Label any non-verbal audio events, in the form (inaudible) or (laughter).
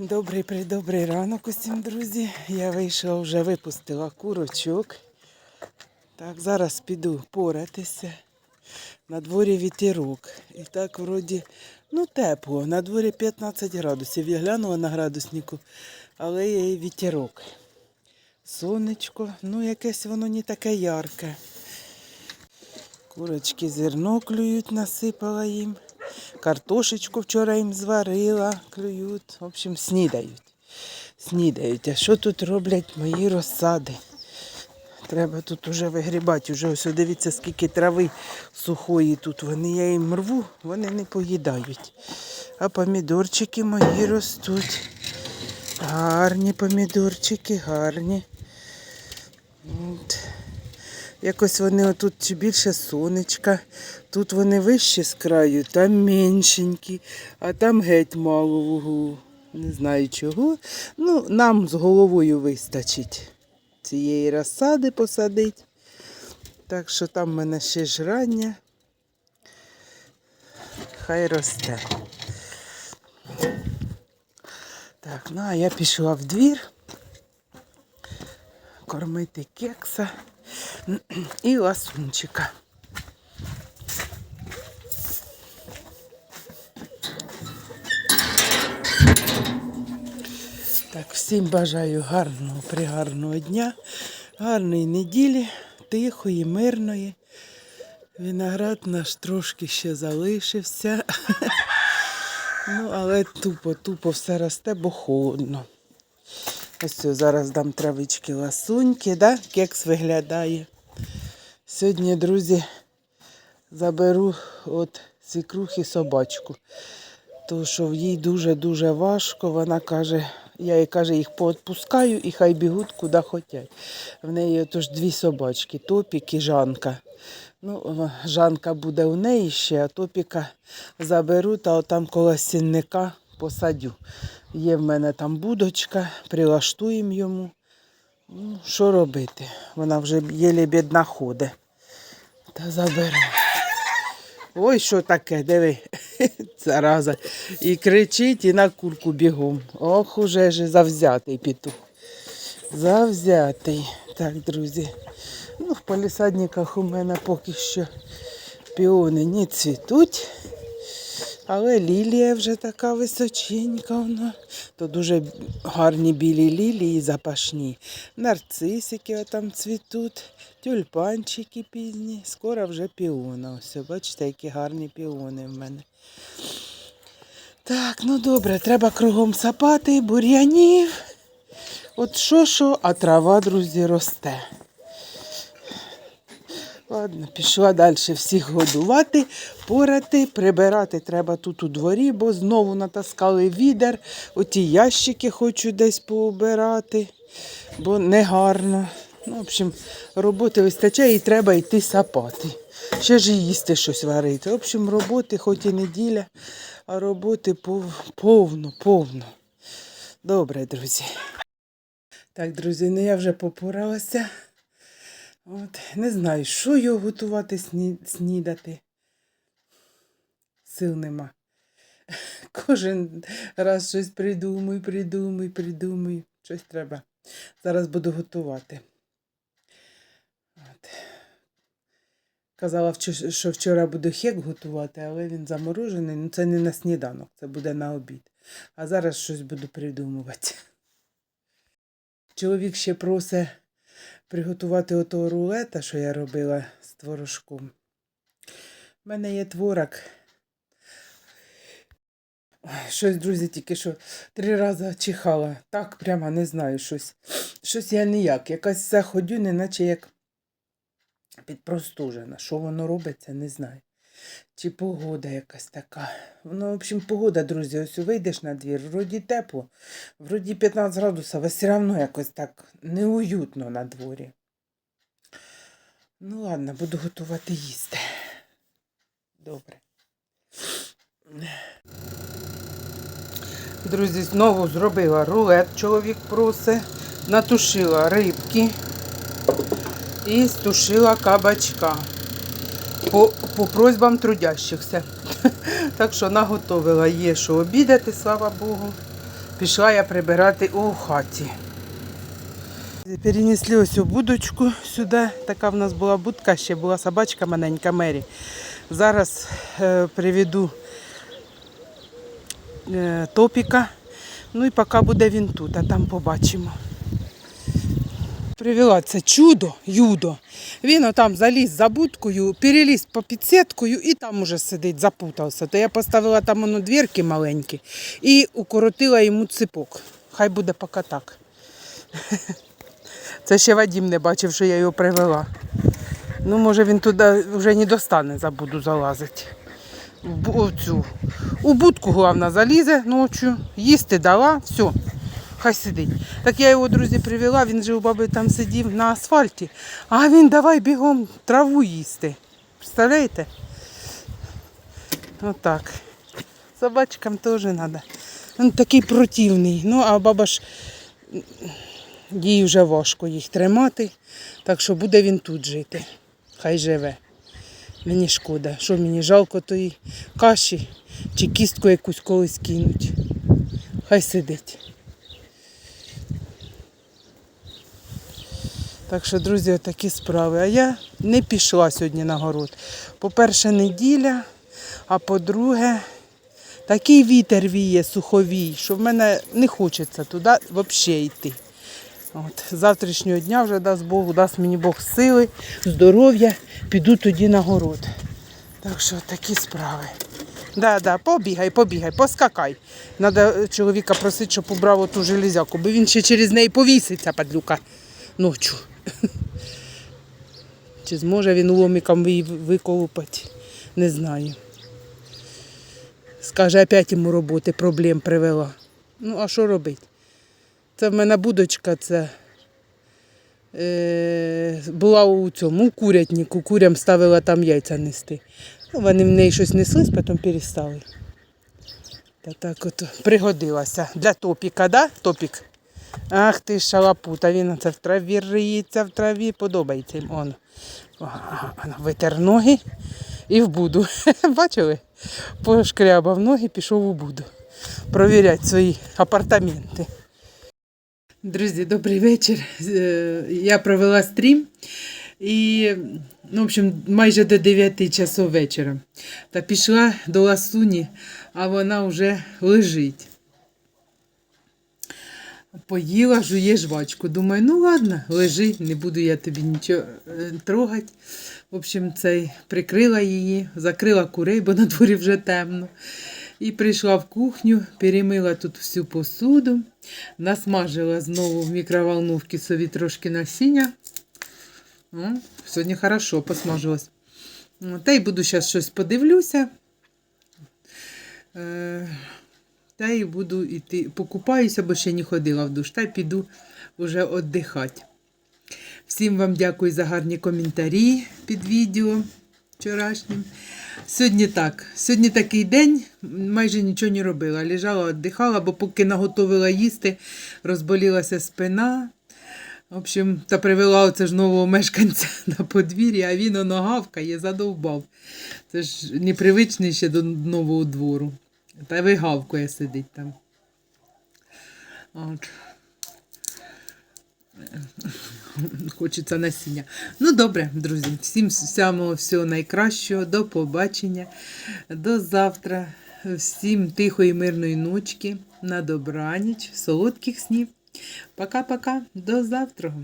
Добрий придобрий ранок усім, друзі. Я вийшла вже випустила курочок. Так, зараз піду поратися. На дворі вітерок. І так вроді, ну тепло. На дворі 15 градусів. Я глянула на градуснику, але є і вітерок. Сонечко, ну якесь воно не таке ярке. Курочки зерно клюють, насипала їм. Картошечку вчора їм зварила, клюють. В общем, снідають. Снідають. А що тут роблять мої розсади? Треба тут уже вигрібати. Уже ось дивіться, скільки трави сухої тут. Вони я їм рву, вони не поїдають. А помідорчики мої ростуть. Гарні помідорчики, гарні. От. Якось вони отут чи більше сонечка, тут вони вищі з краю, там меншенькі, а там геть мало в. Не знаю чого. Ну, нам з головою вистачить цієї розсади посадити. Так що там в мене ще жрання. Хай росте. Так, ну а я пішла в двір кормити кекса і ласунчика. Так, всім бажаю гарного, пригарного дня, гарної неділі, тихої, мирної. Виноград наш трошки ще залишився. (laughs) Ну, але тупо, тупо все росте, бо холодно. Ось зараз дам травички ласуньки, да? кекс виглядає. Сьогодні, друзі, заберу от свікрухи собачку. Тому що їй дуже-дуже важко. Вона каже, я їй каже, їх поотпускаю і хай бігуть куди хочуть. В неї отож дві собачки, Топік і Жанка. Ну, Жанка буде у неї ще, а Топіка заберу та отам коло сінника посадю. Є в мене там будочка, прилаштуємо йому. Ну, що робити? Вона вже єлі бідна ходить. Та заберу. Ой, що таке, диви, (laughs) зараза. І кричить, і на курку бігом. Ох, уже ж завзятий петух. Завзятий. Так, друзі. Ну, в палісадниках у мене поки що піони не цвітуть. Але лілія вже така височенька вона. То дуже гарні білі лілії запашні. Нарцисики там цвітуть, тюльпанчики пізні. Скоро вже піона. Ось, бачите, які гарні піони в мене. Так, ну добре, треба кругом сапати, бур'янів. От що, що, а трава, друзі, росте. Ладно, пішла далі всіх годувати, порати, прибирати треба тут у дворі, бо знову натаскали відер. Оті ящики хочу десь поубирати, бо негарно. Ну, в общем, роботи вистачає і треба йти сапати. Ще ж і їсти щось варити. В общем, роботи, хоч і неділя, а роботи пов- повно, повно. Добре, друзі. Так, друзі, ну я вже попоралася. От, не знаю, що його готувати, сні, снідати. Сил нема. Кожен раз щось придумую, придумую, придумую. Щось треба. Зараз буду готувати. От. Казала, що вчора буду хек готувати, але він заморожений. Ну, це не на сніданок, це буде на обід. А зараз щось буду придумувати. Чоловік ще просить приготувати отого рулета, що я робила з творожком. У мене є творог. Щось, друзі, тільки що три рази чихала. Так прямо не знаю щось. Щось я ніяк. Якась вся ходю, неначе як підпростужена. Що воно робиться, не знаю. Чи погода якась така. Ну, в общем, погода, друзі, ось вийдеш на двір, вроді тепло, вроді 15 градусів, а все одно якось так неуютно на дворі. Ну ладно, буду готувати їсти. Добре. Друзі, знову зробила рулет, чоловік просить, натушила рибки і стушила кабачка по, по просьбам трудящихся. (laughs) Так що наготовила є, що обідати, слава Богу. Пішла я прибирати у хаті. Перенесли ось у будочку сюди. Така в нас була будка, ще була собачка маленька Мері. Зараз е, приведу е, топіка. Ну і поки буде він тут, а там побачимо. Привела це чудо, юдо. Він отам заліз за будкою, переліз по підсіткою і там уже сидить, запутався. То я поставила там воно двірки маленькі і укоротила йому ципок. Хай буде поки так. (laughs) Це ще Вадім не бачив, що я його привела. Ну, може він туди вже не достане, забуду залазити. У будку головне залізе ночі, їсти дала, все, хай сидить. Так я його, друзі, привела, він же у баби там сидів на асфальті, а він давай бігом траву їсти. Представляєте? Отак. Собачкам теж треба. Він такий противний. Ну, а баба ж їй вже важко їх тримати, так що буде він тут жити. Хай живе. Мені шкода, що мені жалко тої каші чи кістку якусь колись кинуть. Хай сидить. Так що, друзі, такі справи. А я не пішла сьогодні на город. По-перше, неділя, а по-друге, такий вітер віє суховій, що в мене не хочеться туди взагалі йти. От, з завтрашнього дня вже дасть Бог, дасть мені Бог сили, здоров'я, піду тоді на город. Так що такі справи. Да, да, побігай, побігай, поскакай. Треба чоловіка просити, щоб убрав оту железяку, бо він ще через неї повіситься, падлюка, ночу. (laughs) Чи зможе він ломиком виколупати, не знаю. Скаже, опять йому роботи проблем привела. Ну, а що робити? Це в мене будочка, це е, була у цьому у курятнику. Курям ставила там яйця нести. Ну, вони в неї щось неслись, потім перестали. Та так от пригодилася. Для топіка, да? Топік? Ах ти шалапута, він це в траві риється, в траві, подобається. Он. Витер ноги і в буду. (laughs) Бачили? Пошкрябав ноги, пішов у буду. Провіряти свої апартаменти. Друзі, добрий вечір. Е, Я провела стрім і, ну, в общем, майже до 9 часов вечора. Та пішла до ласуні, а вона вже лежить. Поїла, жує жвачку. Думаю, ну ладно, лежи, не буду я тобі нічого е, трогати. В общем, цей прикрила її, закрила курей, бо на дворі вже темно. І прийшла в кухню, перемила тут всю посуду, насмажила знову в мікроволновці собі трошки насіння. О, сьогодні хорошо посмажилось. Та й буду зараз щось подивлюся. Та й буду йти, покупаюся, бо ще не ходила в душ, та й піду вже віддихати. Всім вам дякую за гарні коментарі під відео вчорашнім. Сьогодні так. Сьогодні такий день, майже нічого не робила. Лежала, віддихала, бо поки наготовила їсти, розболілася спина. В общем, та привела оце ж нового мешканця (laughs) на подвір'я, а він оно гавкає, задовбав. Це ж непривичний ще до нового двору. Та вигавкує сидить там. От. Хочеться насіння. Ну, добре, друзі, всім самого всього найкращого. До побачення. До завтра. Всім тихої, мирної ночки. На добраніч, солодких снів. Пока-пока. До завтра.